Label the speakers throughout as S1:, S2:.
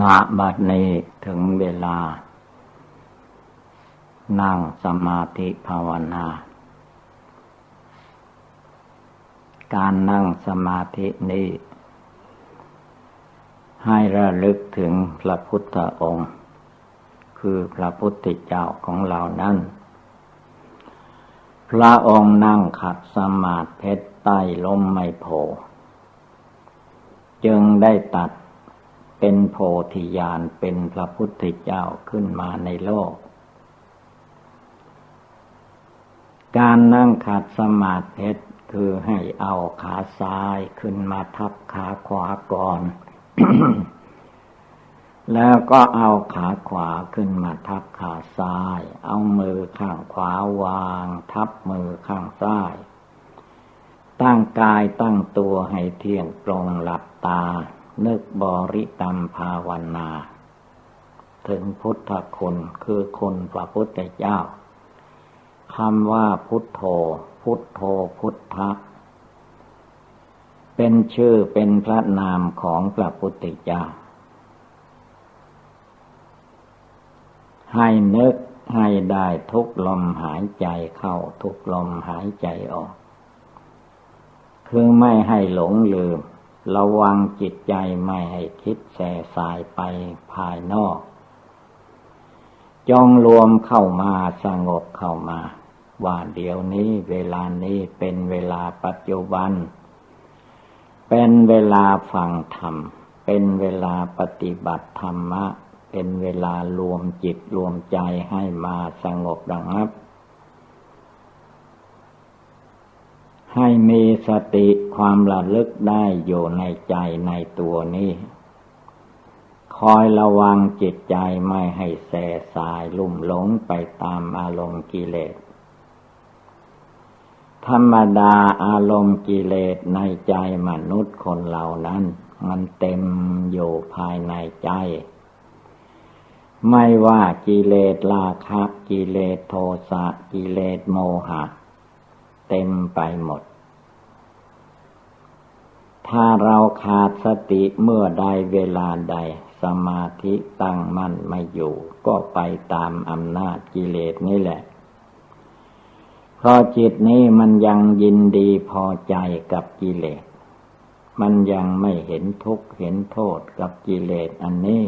S1: ณบัดนี้ถึงเวลา นั่งสมาธิภาวนา การนั่งสมาธินี้ ให้ระลึกถึงพระพุทธองค์ คือพระพุทธเจ้าของเรานั้น พระองค์นั่งขัดสมาธิใต้ลมไมโพจึงได้ตัด เป็นโพธิญาณเป็นพระพุทธเจ้าขึ้นมาในโลก การนั่งขัดสมาธิคือให้เอาขาซ้ายขึ้นมาทับขาขวาก่อน แล้วก็เอาขาขวาขึ้นมาทับขาซ้าย เอามือข้างขวาวาง ทับมือข้างซ้าย ตั้งกายตั้งตัวให้เที่ยงตรงหลับตา นึกบริกรรมภาวนา ถึงพุทธคุณคือคุณพระพุทธเจ้าคำว่าพุทโธ พุทโธพุทธะ เป็นชื่อเป็นพระนามของพระพุทธเจ้า ให้นึกให้ได้ทุกลมหายใจเข้าทุกลมหายใจออก คือไม่ให้หลงลืม ระวังจิตใจไม่ให้คิดแส่สายไปภายนอก จองรวมเข้ามาสงบเข้ามา ว่าเดี๋ยวนี้เวลานี้เป็นเวลาปัจจุบัน เป็นเวลาฟังธรรม เป็นเวลาปฏิบัติธรรมะ เป็นเวลารวมจิตรวมใจให้มาสงบระงับ ให้มีสติความระลึกได้อยู่ในใจในตัวนี้ คอยระวังจิตใจไม่ให้แสสายลุ่มหลงไปตามอารมณ์กิเลส ธรรมดาอารมณ์กิเลสในใจมนุษย์คนเหล่านั้น มันเต็มอยู่ภายในใจ ไม่ว่ากิเลสราคะ กิเลสโทสะกิเลสโมหะ เต็มไปหมด ถ้าเราขาดสติเมื่อใดเวลาใด สมาธิตั้งมั่นไม่อยู่ ก็ไปตามอำนาจกิเลสนี่แหละเพราะจิตนี้มันยังยินดีพอใจกับกิเลส มันยังไม่เห็นทุกข์เห็นโทษกับกิเลสอันนี้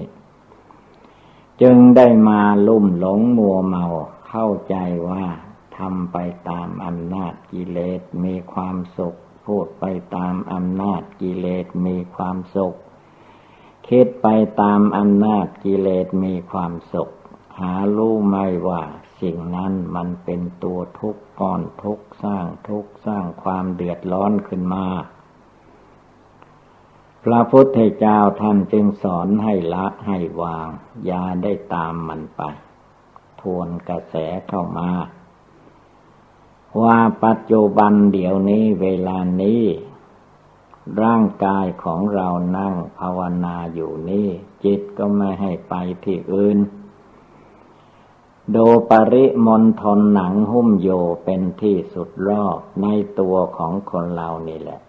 S1: จึงได้มาลุ่มหลงมัวเมาเข้าใจว่า ทำไปตามอำนาจกิเลสมีความสุข พูดไปตามอำนาจกิเลสมีความสุข คิดไปตามอำนาจกิเลสมีความสุข หารู้ไม่ว่าสิ่งนั้นมันเป็นตัวทุกข์ก้อนทุกข์สร้างทุกข์สร้างความเดือดร้อนขึ้นมาพระพุทธเจ้าท่านจึงสอนให้ละให้วาง อย่าได้ตามมันไป ทวนกระแสเข้ามา ว่าปัจจุบันเดี๋ยวนี้เวลานี้ ร่างกายของเรานั่งภาวนาอยู่นี่จิตก็ไม่ให้ไปที่อื่นโดปริมณฑลหนังหุ้มโยเป็นที่สุดรอบในตัวของคนเรานี่แหละ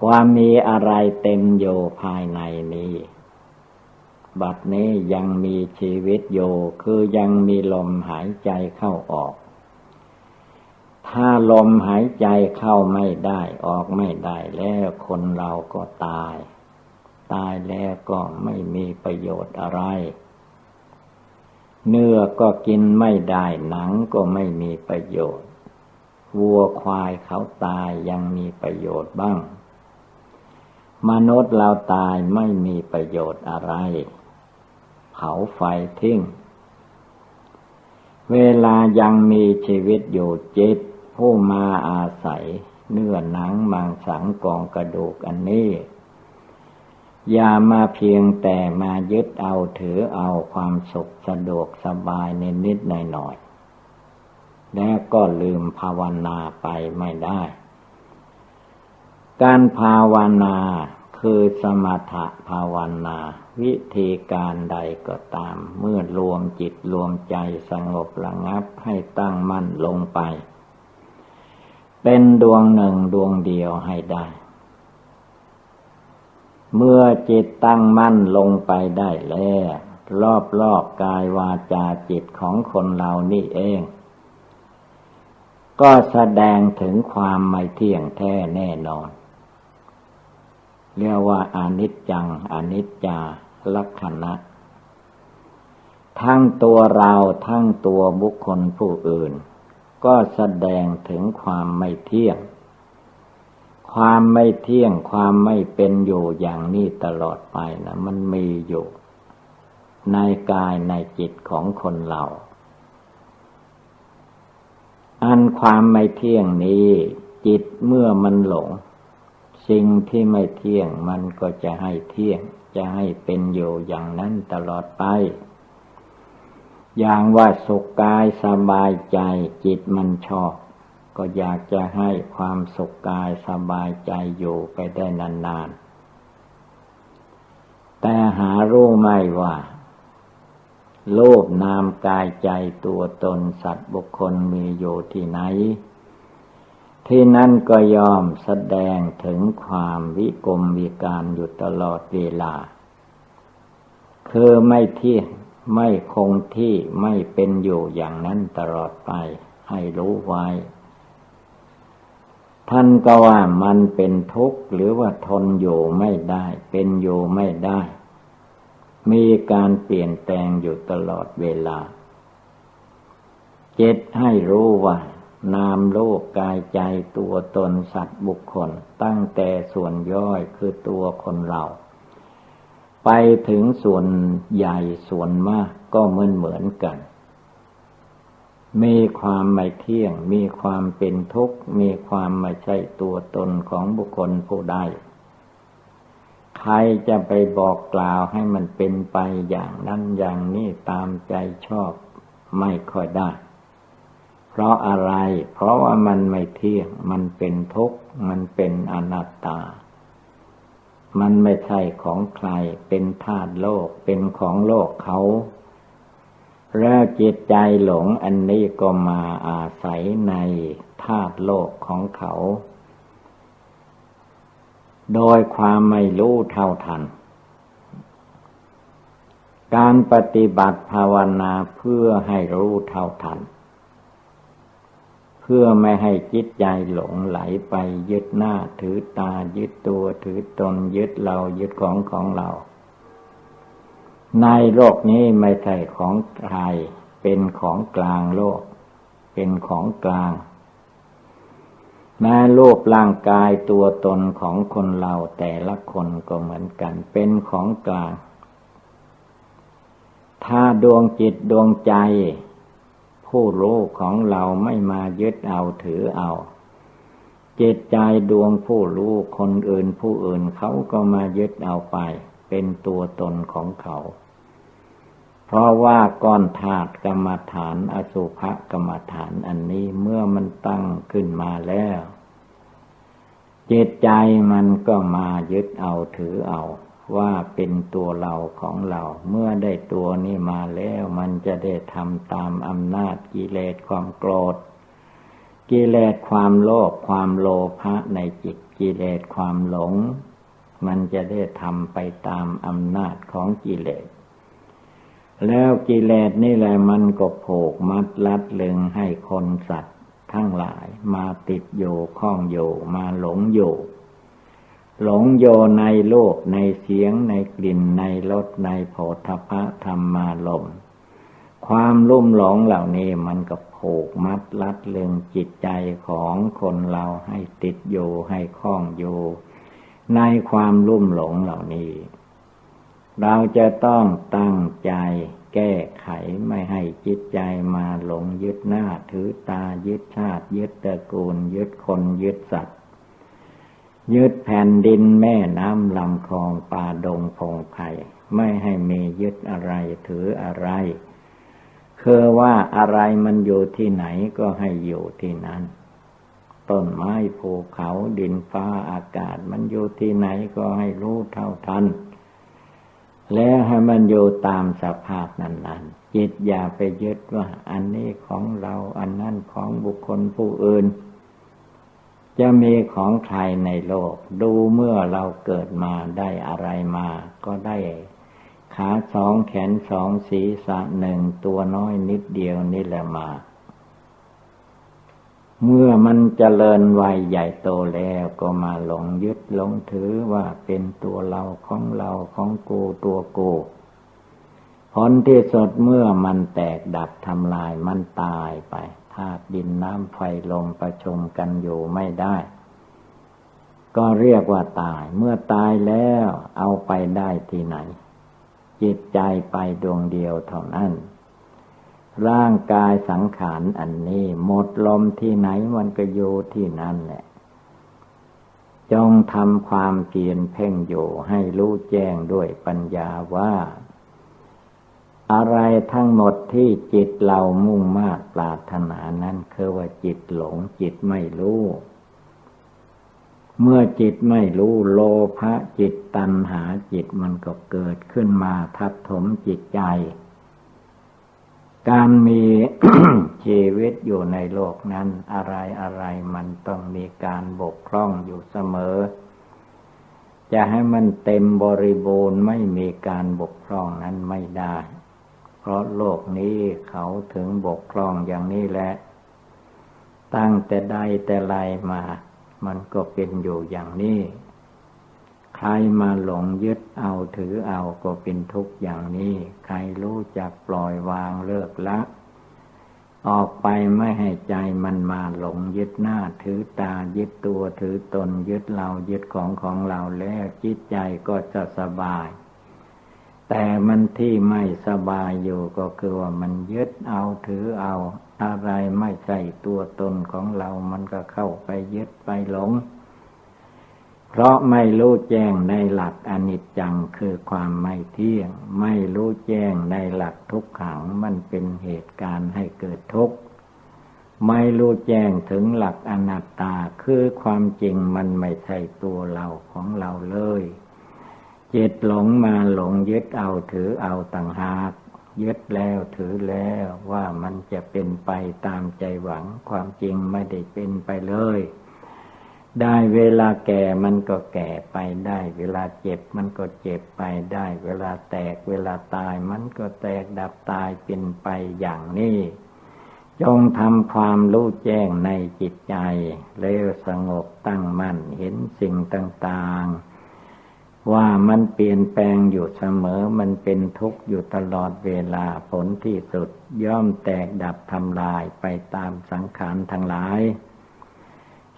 S1: ความมีอะไรเต็มโยภายในนี้ บัดนี้ยังมีชีวิตโยคือยังมีลมหายใจเข้าออก ถ้าลมหายใจเข้าไม่ได้ออกไม่ได้แล้วคนเราก็ตาย ตายแล้วก็ไม่มีประโยชน์อะไร เนื้อก็กินไม่ได้หนังก็ไม่มีประโยชน์ วัวควายเขาตายยังมีประโยชน์บ้าง มนุษย์เราตายไม่มีประโยชน์อะไร เผาไฟทิ้ง เวลายังมีชีวิตอยู่จิต ผู้มาอาศัย เนื้อหนังมังสังกองกระดูกอันนี้ อย่ามาเพียงแต่มายึดเอาถือเอาความสุขสะดวกสบายในนิดหน่อยหน่อยแล้วก็ลืมภาวนาไปไม่ได้ การภาวนาคือสมถะภาวนา วิธีการใดก็ตาม เมื่อรวมจิตรวมใจสงบระงับให้ตั้งมั่นลงไป เป็นดวงหนึ่งดวงเดียวให้ได้ เมื่อจิตตั้งมั่นลงไปได้แล้ว รอบรอบกายวาจาจิตของคนเรานี่เอง ก็แสดงถึงความไม่เที่ยงแท้แน่นอน เรียกว่าอนิจจัง อนิจจาลักษณะทั้งตัวเราทั้งตัวบุคคลผู้อื่น ก็แสดงถึงความไม่เที่ยง ความไม่เที่ยงความไม่เป็นอยู่อย่างนี้ตลอดไปนะมันมีอยู่ ในกายในจิตของคนเราอันความไม่เที่ยงนี้ จิตเมื่อมันหลง สิ่งที่ไม่เที่ยงมันก็จะให้เที่ยง จะให้เป็นอยู่อย่างนั้นตลอดไป อย่างว่าสุขกายสบายใจจิตมันชอบ ก็อยากจะให้ความสุขกายสบายใจอยู่ไปได้นานๆ แต่หารู้ไม่ว่า โลภนามกายใจตัวตนสัตว์บุคคลมีอยู่ที่ไหน ที่นั่นก็ยอมแสดงถึงความวิกรมวิการอยู่ตลอดเวลา คือไม่เที่ยง ไม่คงที่ไม่เป็นอยู่อย่างนั้นตลอดไป ให้รู้ไว้ ท่านก็ว่ามันเป็นทุกข์หรือว่าทนอยู่ไม่ได้ เป็นอยู่ไม่ได้ มีการเปลี่ยนแปลงอยู่ตลอดเวลา เจ็ดให้รู้ว่า นามโลกกายใจตัวตนสัตว์บุคคล ตั้งแต่ส่วนย่อยคือตัวคนเรา ไปถึงส่วนใหญ่ส่วนมากก็เหมือนเหมือนกัน มีความไม่เที่ยง มีความเป็นทุกข์ มีความไม่ใช่ตัวตนของบุคคลผู้ใด ใครจะไปบอกกล่าวให้มันเป็นไปอย่างนั้นอย่างนี้ตามใจชอบไม่ค่อยได้ เพราะอะไร เพราะว่ามันไม่เที่ยง มันเป็นทุกข์ มันเป็นอนัตตา มันไม่ใช่ของใคร เป็นธาตุโลก เป็นของโลกเขา แล้วจิตใจหลงอันนี้ก็มาอาศัยในธาตุโลกของเขา โดยความไม่รู้เท่าทัน การปฏิบัติภาวนาเพื่อให้รู้เท่าทัน เพื่อไม่ให้จิตใจหลงไหลไปยึดหน้าถือตายึดตัวถือตนยึดเรายึดของของเรา ในโลกนี้ไม่ใช่ของใครเป็นของกลางโลก เป็นของกลางแม้รูปร่างกายตัวตนของคนเราแต่ละคนก็เหมือนกัน เป็นของกลาง ถ้าดวงจิตดวงใจ ผู้รู้ของเราไม่มายึดเอาถือเอา เจตใจดวงผู้รู้คนอื่นผู้อื่นเขาก็มายึดเอาไป เป็นตัวตนของเขา เพราะว่าก้อนธาตุกรรมฐานอสุภกรรมฐานอันนี้เมื่อมันตั้งขึ้นมาแล้วจิตใจมันก็มายึดเอาถือเอา ว่าเป็นตัวเราของเรา เมื่อได้ตัวนี้มาแล้วมันจะได้ทำตามอำนาจกิเลสความโกรธ กิเลสความโลภความโลภะในจิตกิเลสความหลง มันจะได้ทำไปตามอำนาจของกิเลส แล้วกิเลสนี่แหละมันก็โผกมัดลัดลึงให้คนสัตว์ ทั้งหลายมาติดอยู่ข้องอยู่มาหลงอยู่ หลงโยในโลกในเสียงในกลิ่นในรสในโผฏฐะธรรมาลม ความลุ่มหลงเหล่านี้มันก็โผกมัดลัดเลึงจิตใจของคนเราให้ติดอยู่ให้คล้องอยู่ในความลุ่มหลงเหล่านี้ เราจะต้องตั้งใจแก้ไขไม่ให้จิตใจมาหลงยึดหน้าถือตายึดชาติ ยึดตระกูล ยึดคนยึดสัตว์ ยึดแผ่นดินแม่น้ำลำคลองป่าดงพงไผ่ไม่ให้มียึดอะไรถืออะไร คือว่าอะไรมันอยู่ที่ไหนก็ให้อยู่ที่นั้น ต้นไม้ภูเขาดินฟ้าอากาศมันอยู่ที่ไหนก็ให้รู้เท่าทัน แล้วให้มันอยู่ตามสภาพนั้นๆจิตอย่าไปยึดว่า อันนี้ของเราอันนั้นของบุคคลผู้อื่น จะมีของใครในโลก ดูเมื่อเราเกิดมาได้อะไรมา ก็ได้ขาสองแขนสองศีรษะหนึ่งตัวน้อยนิดเดียวนี่แหละมา เมื่อมันเจริญวัยใหญ่โตแล้วก็มาหลงยึดหลงถือว่าเป็นตัวเราของเราของกูตัวกูผลที่สุดเมื่อมันแตกดับทำลายมันตายไป ธาตุดินน้ำไฟลมประชุมกันอยู่ไม่ได้ ก็เรียกว่าตาย เมื่อตายแล้วเอาไปได้ที่ไหน จิตใจไปดวงเดียวเท่านั้น ร่างกายสังขารอันนี้ หมดลมที่ไหนมันก็อยู่ที่นั่นแหละ จงทำความเพียรเพ่งอยู่ให้รู้แจ้งด้วยปัญญาว่า อะไรทั้งหมดที่จิตเรามุ่งมากปรารถนานั้นคือว่าจิตหลงจิตไม่รู้ เมื่อจิตไม่รู้โลภะจิตตัณหาจิตมันก็เกิดขึ้นมาทับถมจิตใจ การมีชีวิตอยู่ในโลกนั้น อะไรอะไรมันต้องมีการบกพร่องอยู่เสมอจะให้มันเต็มบริบูรณ์ไม่มีการบกพร่องนั้นไม่ได้ เพราะโลกนี้เขาถึงบกพร่องอย่างนี้แหละ ตั้งแต่ใดแต่ไรมา มันก็เป็นอยู่อย่างนี้ ใครมาหลงยึดเอาถือเอาก็เป็นทุกข์อย่างนี้ ใครรู้จักปล่อยวางเลิกละ ออกไปไม่ให้ใจมันมาหลงยึดหน้าถือตายึดตัวถือตนยึดเรายึดของของเราแล้วจิตใจก็จะสบาย แต่มันที่ไม่สบายอยู่ก็คือว่ามันยึดเอาถือเอา อะไรไม่ใช่ตัวตนของเรา มันก็เข้าไปยึดไปหลง เพราะไม่รู้แจ้งในหลักอนิจจังคือความไม่เที่ยง ไม่รู้แจ้งในหลักทุกขังมันเป็นเหตุการณ์ให้เกิดทุกข์ไม่รู้แจ้งถึงหลักอนัตตาคือความจริงมันไม่ใช่ตัวเราของเราเลย จิตหลงมาหลงยึดเอาถือเอาต่างหากยึดแล้วถือแล้วว่ามันจะเป็นไปตามใจหวังความจริงไม่ได้เป็นไปเลย ได้เวลาแก่มันก็แก่ไปได้ เวลาเจ็บมันก็เจ็บไปได้ เวลาแตกเวลาตายมันก็แตกดับตายเป็นไปอย่างนี้ จงทำความรู้แจ้งในจิตใจ แล้วสงบตั้งมั่นเห็นสิ่งต่าง ๆ ว่ามันเปลี่ยนแปลงอยู่เสมอ มันเป็นทุกข์อยู่ตลอดเวลาผลที่สุดย่อมแตกดับทำลายไปตามสังขารทั้งหลาย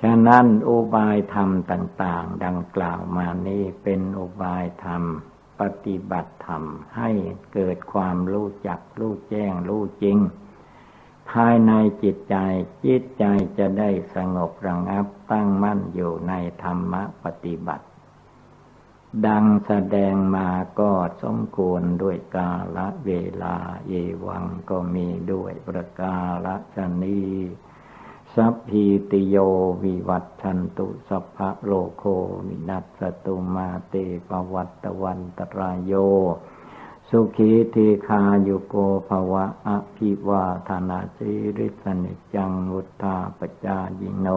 S1: ฉะนั้นอุบายธรรมต่าง ๆ ดังกล่าวมานี้เป็นอุบายธรรม ปฏิบัติธรรมให้เกิดความรู้จักรู้แจ้งรู้จริง ภายในจิตใจจิตใจจะได้สงบระงับตั้งมั่นอยู่ในธรรมปฏิบัติ ดังแสดงมาก็สมควรด้วยกาละเวลาเยวังก็มีด้วยประกาละชนีสัพพีติโยวิวัตชันตุสัพพะโลโควินัสตุมาเตปวัตตวันตรายโย สุขีทีคาโยโกภวะอภิวาธนาสิริสนิจังวุธาปจายิโน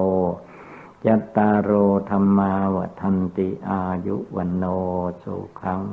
S1: จัตตารโอธรรมาวทันติอายุวันโนสุขัง